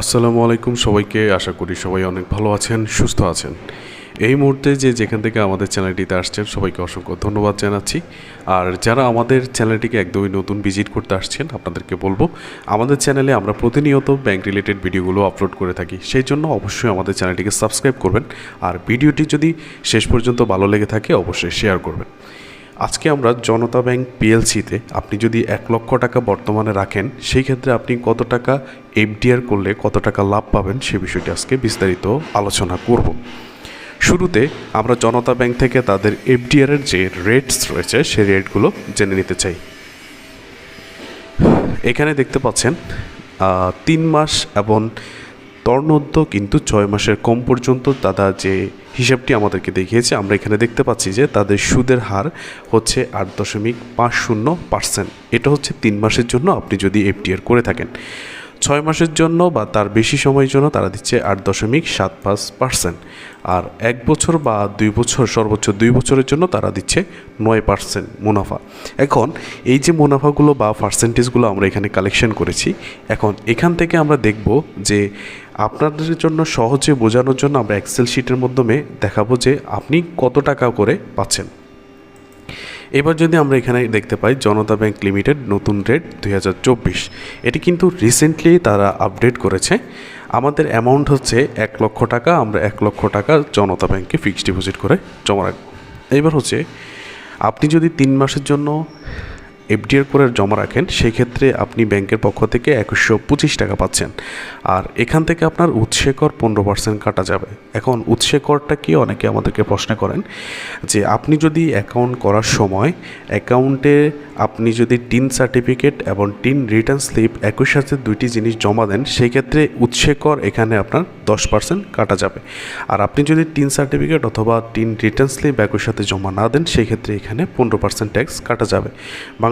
আসসালামু আলাইকুম সবাইকে, আশা করি সবাই অনেক ভালো আছেন, সুস্থ আছেন। এই মুহূর্তে যে যেখান থেকে আমাদের চ্যানেলটিতে আসছেন, সবাইকে অসংখ্য ধন্যবাদ জানাচ্ছি। আর যারা আমাদের চ্যানেলটিকে একদমই নতুন ভিজিট করতে আসছেন, আপনাদেরকে বলব, আমাদের চ্যানেলে আমরা প্রতিনিয়ত ব্যাংক রিলেটেড ভিডিওগুলো আপলোড করে থাকি। সেই জন্য অবশ্যই আমাদের চ্যানেলটিকে সাবস্ক্রাইব করবেন। আর ভিডিওটি যদি শেষ পর্যন্ত ভালো লেগে থাকে, অবশ্যই শেয়ার করবেন। আজকে আমরা জনতা ব্যাংক পিএলসিতে আপনি যদি এক লক্ষ টাকা বর্তমানে রাখেন, সেই ক্ষেত্রে আপনি কত টাকা এফডিআর করলে কত টাকা লাভ পাবেন, সে বিষয়টি আজকে বিস্তারিত আলোচনা করব। শুরুতে আমরা জনতা ব্যাংক থেকে তাদের এফডিআর এর যে রেটস রয়েছে, সেই রেটগুলো জেনে নিতে চাই। এখানে দেখতে পাচ্ছেন তিন মাস এবং তর্ণোদ্ধ কিন্তু ছয় মাসের কম পর্যন্ত তারা যে হিসাবটি আমাদেরকে দেখিয়েছে। আমরা এখানে দেখতে পাচ্ছি যে তাদের সুদের হার হচ্ছে আট দশমিক পাঁচ শূন্য পার্সেন্ট। এটা হচ্ছে তিন মাসের জন্য আপনি যদি এফডিআর করে থাকেন। ছয় মাসের জন্য বা তার বেশি সময়ের জন্য তারা দিচ্ছে আট দশমিক সাত পাঁচ পার্সেন্ট। আর এক বছর বা দুই বছর, সর্বোচ্চ দুই বছরের জন্য তারা দিচ্ছে নয় পার্সেন্ট মুনাফা। এখন এই যে মুনাফাগুলো বা পার্সেন্টেজগুলো আমরা এখানে কালেকশন করেছি, এখন এখান থেকে আমরা দেখব যে আপনাদের জন্য সহজে বোঝানোর জন্য আমরা এক্সেল শিটের মাধ্যমে দেখাবো যে আপনি কত টাকা করে পাচ্ছেন। এবার যদি আমরা এখানে দেখতে পাই জনতা ব্যাংক লিমিটেড নতুন রেট দুই হাজার চব্বিশ। এটি কিন্তু রিসেন্টলি তারা আপডেট করেছে। আমাদের অ্যামাউন্ট হচ্ছে এক লক্ষ টাকা, আমরা এক লক্ষ টাকা জনতা ব্যাংকে ফিক্সড ডিপোজিট করে জমা রাখব। এবার হচ্ছে, আপনি যদি তিন মাসের জন্য এফডিআর করে জমা রাখেন, সেক্ষেত্রে আপনি ব্যাংকের পক্ষ থেকে একুশশো পঁচিশ টাকা পাচ্ছেন। আর এখান থেকে আপনার উৎসে কর পনেরো পার্সেন্ট কাটা যাবে। এখন উৎসে করটা কি? অনেকে আমাদেরকে প্রশ্ন করেন যে আপনি যদি অ্যাকাউন্ট করার সময় অ্যাকাউন্টে আপনি যদি টিন সার্টিফিকেট এবং টিন রিটার্ন স্লিপ একই সাথে দুইটি জিনিস জমা দেন সেই ক্ষেত্রে উৎসে কর এখানে আপনার দশ পার্সেন্ট কাটা যাবে। আর আপনি যদি টিন সার্টিফিকেট অথবা টিন রিটার্ন স্লিপ একই সাথে জমা না দেন সেই ক্ষেত্রে এখানে পনেরো পার্সেন্ট ট্যাক্স কাটা যাবে।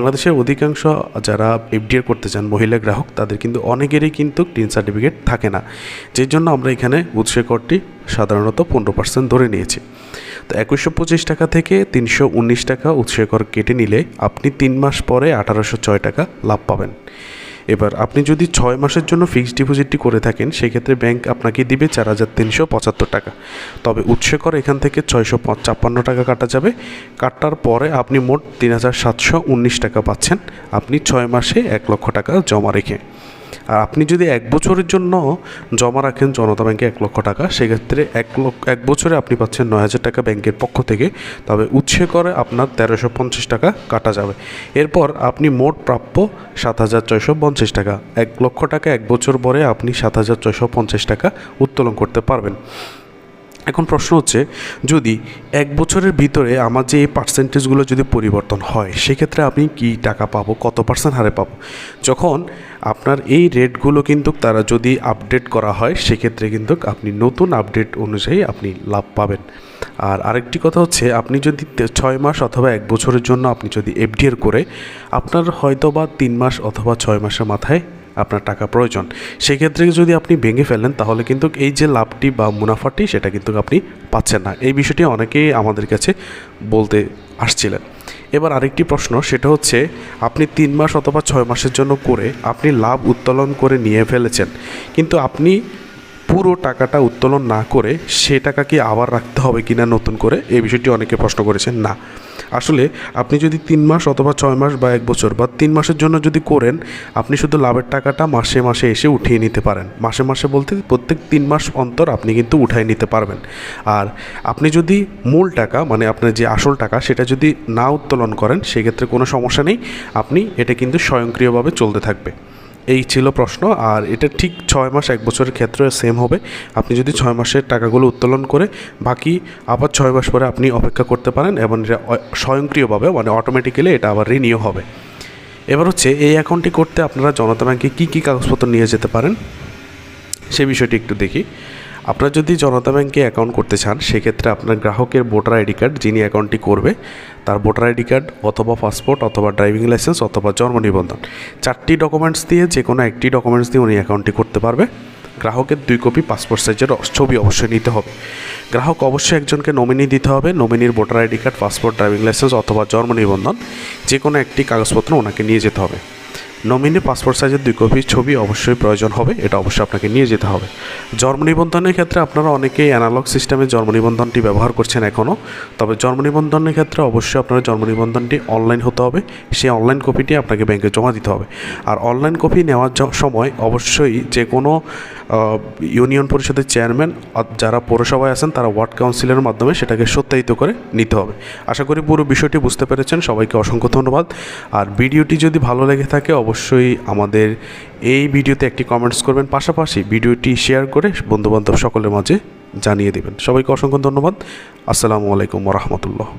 বাংলাদেশের অধিকাংশ যারা এফডিআর করতে চান, মহিলা গ্রাহক, তাদের কিন্তু অনেকেরই কিন্তু টিন সার্টিফিকেট থাকে না। যে জন্য আমরা এখানে উৎসে করটি সাধারণত পনেরো পার্সেন্ট ধরে নিয়েছি। তো একুশশো পঁচিশ টাকা থেকে তিনশো উনিশ টাকা উৎসে কর কেটে নিলে আপনি তিন মাস পরে আঠারোশো ছয় টাকা লাভ পাবেন। এবার আপনি যদি ছয় মাসের জন্য ফিক্সড ডিপোজিটটি করে থাকেন, সেক্ষেত্রে ব্যাংক আপনাকে দিবে চার হাজার তিনশো পঁচাত্তর টাকা। তবে উৎসেকর এখান থেকে ছয়শো ছাপ্পান্ন টাকা কাটা যাবে। কাটার পরে আপনি মোট তিন হাজার সাতশো উনিশ টাকা পাচ্ছেন। আপনি ছয় মাসে এক লক্ষ টাকা জমা রেখে। আর আপনি যদি এক বছরের জন্য জমা রাখেন জনতা ব্যাংকে এক লক্ষ টাকা, সেক্ষেত্রে এক লক্ষ এক বছরে আপনি পাচ্ছেন নয় হাজার টাকা ব্যাংকের পক্ষ থেকে। তবে উৎসে করে আপনার তেরোশো পঞ্চাশ টাকা কাটা যাবে। এরপর আপনি মোট প্রাপ্য সাত হাজার ছয়শো পঞ্চাশ টাকা। এক লক্ষ টাকা এক বছর পরে আপনি সাত হাজার ছয়শো পঞ্চাশ টাকা উত্তোলন করতে পারবেন। এখন প্রশ্ন হচ্ছে, যদি এক বছরের ভিতরে আমার যে এই পার্সেন্টেজগুলো যদি পরিবর্তন হয়, সেক্ষেত্রে আপনি কি টাকা পাবো, কত পার্সেন্ট হারে পাবো? যখন আপনার এই রেটগুলো কিন্তু তারা যদি আপডেট করা হয়, সেক্ষেত্রে কিন্তু আপনি নতুন আপডেট অনুযায়ী আপনি লাভ পাবেন। আর আরেকটি কথা হচ্ছে, আপনি যদি ছয় মাস অথবা এক বছরের জন্য আপনি যদি এফডিআর করে, আপনার হয়তো বা তিন মাস অথবা ছয় মাসের মাথায় আপনার টাকা প্রয়োজন। সেক্ষেত্রে যদি আপনি ভেঙে ফেলেন, তাহলে কিন্তু এই যে লাভটি বা মুনাফাটি, সেটা কিন্তু আপনি পাচ্ছেন না। এই বিষয়টি অনেকেই আমাদের কাছে বলতে আসছিলেন। এবার আরেকটি প্রশ্ন, সেটা হচ্ছে, আপনি তিন মাস অথবা ছয় মাসের জন্য করে আপনি লাভ উত্তোলন করে নিয়ে ফেলেছেন, কিন্তু আপনি পুরো টাকাটা উত্তোলন না করে সে টাকা কি আবার রাখতে হবে কিনা নতুন করে? এই বিষয়টি অনেকে প্রশ্ন করেছেন, না। আসলে আপনি যদি তিন মাস অথবা ছয় মাস বা এক বছর বা তিন মাসের জন্য যদি করেন, আপনি শুধু লাভের টাকাটা মাসে মাসে এসে উঠিয়ে নিতে পারেন। মাসে মাসে বলতে প্রত্যেক তিন মাস অন্তর আপনি কিন্তু উঠাই নিতে পারবেন। আর আপনি যদি মূল টাকা মানে আপনার যে আসল টাকা, সেটা যদি না উত্তোলন করেন, সেক্ষেত্রে কোনো সমস্যা নেই। আপনি এটা কিন্তু স্বয়ংক্রিয়ভাবে চলতে থাকবে। এই ছিল প্রশ্ন। আর এটা ঠিক ছয় মাস, এক বছরের ক্ষেত্রে সেম হবে। আপনি যদি ছয় মাসের টাকাগুলো উত্তোলন করে বাকি আবার ছয় মাস পরে আপনি অপেক্ষা করতে পারেন এবং এটা স্বয়ংক্রিয়ভাবে মানে অটোমেটিক্যালি এটা আবার রিনিউ হবে। এবার হচ্ছে, এই অ্যাকাউন্টটি করতে আপনারা জনতা ব্যাংকে কী কী কাগজপত্র নিয়ে যেতে পারেন, সে বিষয়টি একটু দেখি। আপনারা যদি জনতা ব্যাংকে অ্যাকাউন্ট করতে চান, সেক্ষেত্রে আপনার গ্রাহকের ভোটার আইডি কার্ড যিনি অ্যাকাউন্টটি করবে, তার ভোটার আইডি কার্ড অথবা পাসপোর্ট অথবা ড্রাইভিং লাইসেন্স অথবা জন্ম নিবন্ধন। চারটি ডকুমেন্টস দিয়ে যে কোনো একটি ডকুমেন্টস দিয়ে উনি অ্যাকাউন্টটি করতে পারবে। গ্রাহকের দুই কপি পাসপোর্ট সাইজের ছবি অবশ্যই নিতে হবে। গ্রাহক অবশ্যই একজনকে নমিনি দিতে হবে। নমিনির voter ID card passport driving licence অথবা জন্ম নিবন্ধন যে কোনো একটি কাগজপত্র ওনাকে নিয়ে যেতে হবে। নমিনি পাসপোর্ট সাইজের দুই কপি ছবি অবশ্যই প্রয়োজন হবে, এটা অবশ্যই আপনাকে নিয়ে যেতে হবে। জন্ম নিবন্ধনের ক্ষেত্রে আপনারা অনেকেই অ্যানালগ সিস্টেমে জন্ম নিবন্ধনটি ব্যবহার করছেন এখনও তবে জন্ম নিবন্ধনের ক্ষেত্রে অবশ্যই আপনার জন্ম নিবন্ধনটি অনলাইন হতে হবে, সেই অনলাইন কপিটি আপনাকে ব্যাংকে জমা দিতে হবে। আর অনলাইন কপি নেওয়ার সময় অবশ্যই যে কোনো ইউনিয়ন পরিষদের চেয়ারম্যান যারা পৌরসভায় আছেন, তারা ওয়ার্ড কাউন্সিলের মাধ্যমে সেটাকে সত্যায়িত করে নিতে হবে। আশা করি পুরো বিষয়টি বুঝতে পেরেছেন। সবাইকে অসংখ্য ধন্যবাদ। আর ভিডিওটি যদি ভালো লেগে থাকে, অবশ্যই আমাদের এই ভিডিওতে একটি কমেন্টস করবেন। পাশাপাশি ভিডিওটি শেয়ার করে বন্ধুবান্ধব সকলের মাঝে জানিয়ে দেবেন। সবাইকে অসংখ্য ধন্যবাদ। আসসালামু আলাইকুম রহমতুল্লাহ।